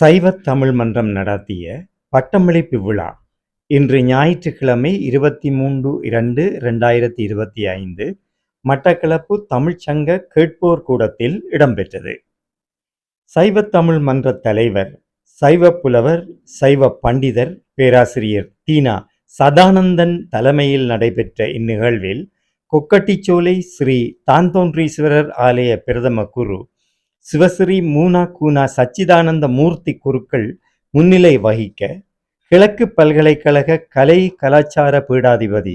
சைவத் தமிழ் மன்றம் நடத்திய பட்டமளிப்பு விழா இன்று ஞாயிற்றுக்கிழமை இருபத்தி மூன்று இரண்டு ரெண்டாயிரத்தி இருபத்தி ஐந்து மட்டக்களப்பு தமிழ்ச்சங்க கேட்போர் கூடத்தில் இடம்பெற்றது. சைவத்தமிழ் மன்ற தலைவர் சைவ புலவர் சைவ பண்டிதர் பேராசிரியர் தீனா சதானந்தன் தலைமையில் நடைபெற்ற இந்நிகழ்வில் கொக்கட்டிச்சோலை ஸ்ரீ தாந்தோன்றீஸ்வரர் ஆலய பிரதம குரு சிவஸ்ரீ மூனா கூனா சச்சிதானந்த மூர்த்தி குருக்கள் முன்னிலை வகிக்க கிழக்கு பல்கலைக்கழக கலை கலாச்சார பீடாதிபதி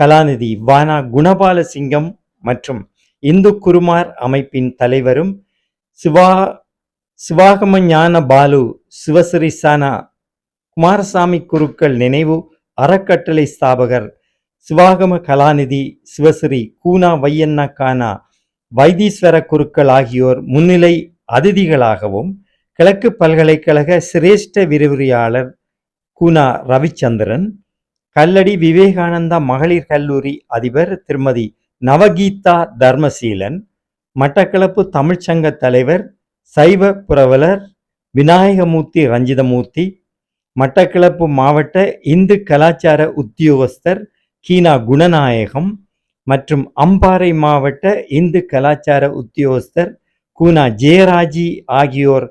கலாநிதி வானா குணபால சிங்கம் மற்றும் இந்து குருமார் அமைப்பின் தலைவரும் சிவா சிவாகம ஞான பாலு சிவஸ்ரீ சானா குமாரசாமி குருக்கள் நினைவு அறக்கட்டளை ஸ்தாபகர் சிவாகம கலாநிதி சிவஸ்ரீ கூனா வையண்ணா கானா வைத்தீஸ்வர குருக்கள் ஆகியோர் முன்னிலை அதிதிகளாகவும் கிழக்கு பல்கலைக்கழக சிரேஷ்ட விரிவுரையாளர் குனா ரவிச்சந்திரன் கல்லடி விவேகானந்தா மகளிர் கல்லூரி அதிபர் திருமதி நவகீதா தர்மசீலன் மட்டக்களப்பு தமிழ்ச்சங்க தலைவர் சைவ புரவலர் விநாயகமூர்த்தி ரஞ்சிதமூர்த்தி மட்டக்களப்பு மாவட்ட இந்து கலாச்சார உத்தியோகஸ்தர் கீனா குணநாயகம் மற்றும் அம்பாறை மாவட்ட இந்து கலாச்சார உத்தியோகஸ்தர் கூனா ஜெயராஜி ஆகியோர்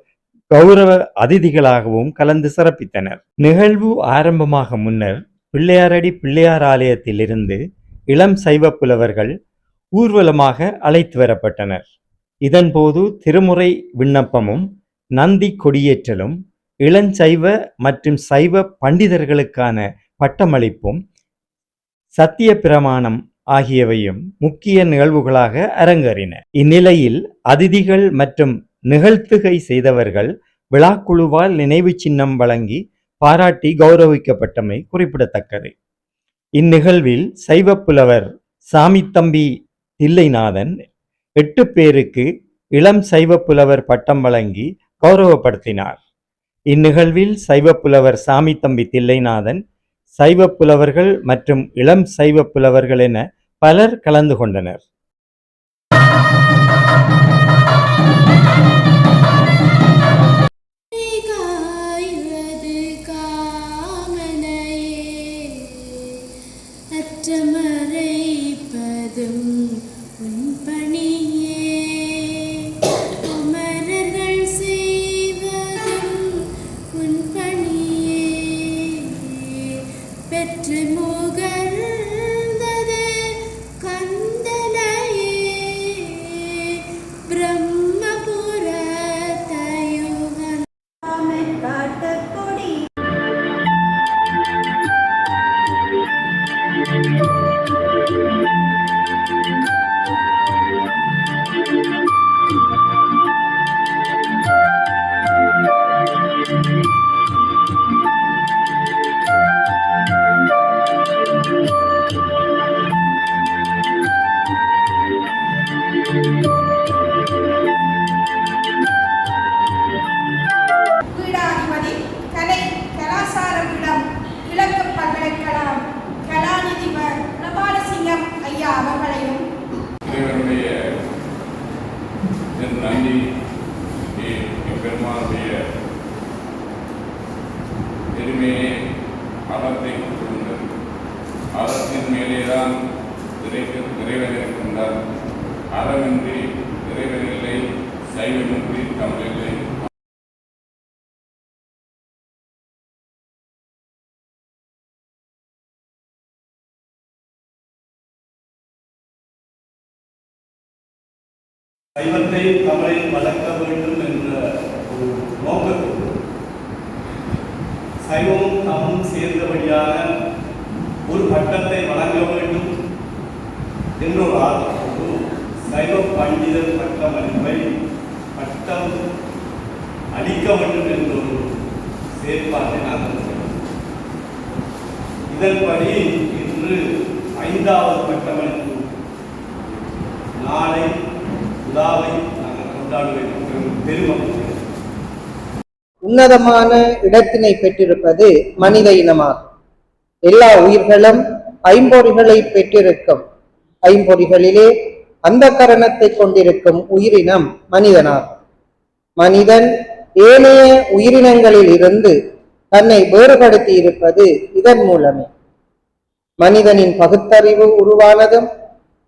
கௌரவ அதிதிகளாகவும் கலந்து சிறப்பித்தனர். நிகழ்வு ஆரம்பமாக முன்னர் பிள்ளையாரடி பிள்ளையார் ஆலயத்திலிருந்து இளம் சைவ புலவர்கள் ஊர்வலமாக அழைத்து வரப்பட்டனர். இதன்போது திருமுறை விண்ணப்பமும் நந்தி கொடியேற்றலும் இளஞ்சைவ மற்றும் சைவ பண்டிதர்களுக்கான பட்டமளிப்பும் சத்திய பிரமாணம் ஆகியவையும் முக்கிய நிகழ்வுகளாக அரங்கேறின. இந்நிலையில் அதிதிகள் மற்றும் நிகழ்த்துகை செய்தவர்கள் விழாக்குழுவால் நினைவு சின்னம் வழங்கி பாராட்டி கௌரவிக்கப்பட்டமை குறிப்பிடத்தக்கது. இந்நிகழ்வில் சைவ புலவர் சாமித்தம்பி தில்லைநாதன் எட்டு பேருக்கு இளம் சைவ புலவர் பட்டம் வழங்கி கௌரவப்படுத்தினார். இந்நிகழ்வில் சைவ புலவர் சாமித்தம்பி தில்லைநாதன் சைவ புலவர்கள் மற்றும் இளம் சைவ புலவர்கள் என பலர் கலந்து கொண்டனர். காய்வது பீடாதிபதி இறைக்கு இறைவன் இருக்கின்றார் அறமின்றி இறைவன் இல்லை சைவமின்றி தமிழில்லை. சைவத்தை தமிழை வளர்க்க வேண்டும் என்ற ஒரு நோக்கத்தோடு சைவமும் தமிழும் சேர்ந்த வழியாக ஒரு பட்டத்தை வழங்க வேண்டும் என்ற ஒரு சைவ பண்டிதர் பட்டம் அளிப்பை பட்டம் அளிக்க வேண்டும் என்ற ஒரு செயற்பாட்டை நாங்கள் இதன்படி இன்று ஐந்தாவது பட்டமளிப்பு நாளை விழாவை நாங்கள் கொண்டாடுவேன் பெருமக்கள் உன்னதமான இடத்தினை பெற்றிருப்பது மனித இனமாகும். எல்லா உயிர்களும் ஐம்பொறிகளை பெற்றிருக்கும். ஐம்பொறிகளிலே அந்த கரணத்தை கொண்டிருக்கும் உயிரினம் மனிதனாகும் மனிதன் ஏனைய உயிரினங்களில் இருந்து தன்னை வேறுபடுத்தி இருப்பது இதன் மூலமே. மனிதனின் பகுத்தறிவு உருவானதும்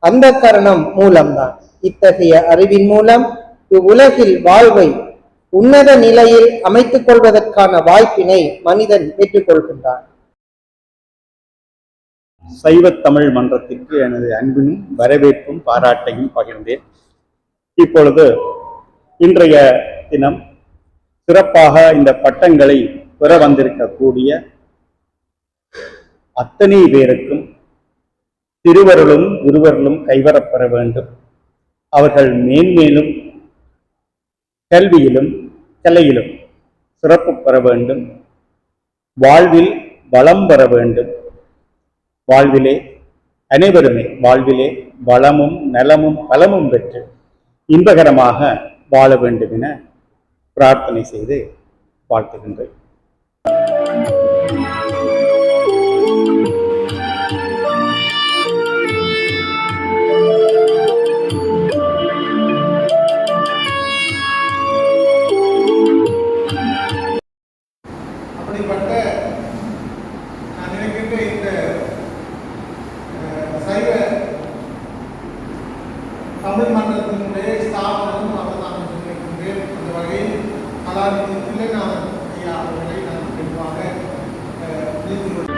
அந்த கரணம் மூலம்தான். இத்தகைய அறிவின் மூலம் இவ்வுலகில் வாழ்வை உன்னத நிலையில் அமைத்துக் கொள்வதற்கான வாய்ப்பினை மனிதன் பெற்றுக்கொள்கின்றான் சைவத் தமிழ் மன்றத்திற்கு எனது அன்பினும் வரவேற்பும் பாராட்டையும் பகிர்ந்தேன். இப்பொழுது இன்றைய தினம் சிறப்பாக இந்த பட்டங்களை பெற வந்திருக்கக்கூடிய அத்தனை பேருக்கும் திருவருளும் குருவருளும் கைவரப்பெற வேண்டும். அவர்கள் மேன்மேலும் கல்வியிலும் கலையிலும் சிறப்பு பெற வேண்டும். வாழ்வில் வளம் பெற வேண்டும். வாழ்விலே அனைவருமே வாழ்விலே வளமும் நலமும் பலமும் பெற்று இன்பகரமாக வாழ வேண்டும் என பிரார்த்தனை செய்து வாழ்த்துகின்றேன் அப்படிப்பட்ட நான் நினைக்கின்ற இந்த அஹ், சைவ தமிழ் மன்றத்தினுடைய ஸ்தாபனம் அவர்தான் என்று நினைக்கின்றேன் அந்த வகையில் கலாநிதி தில்லைநாதன் ஐயா அவர்களை நான் விரிவாக நினைத்து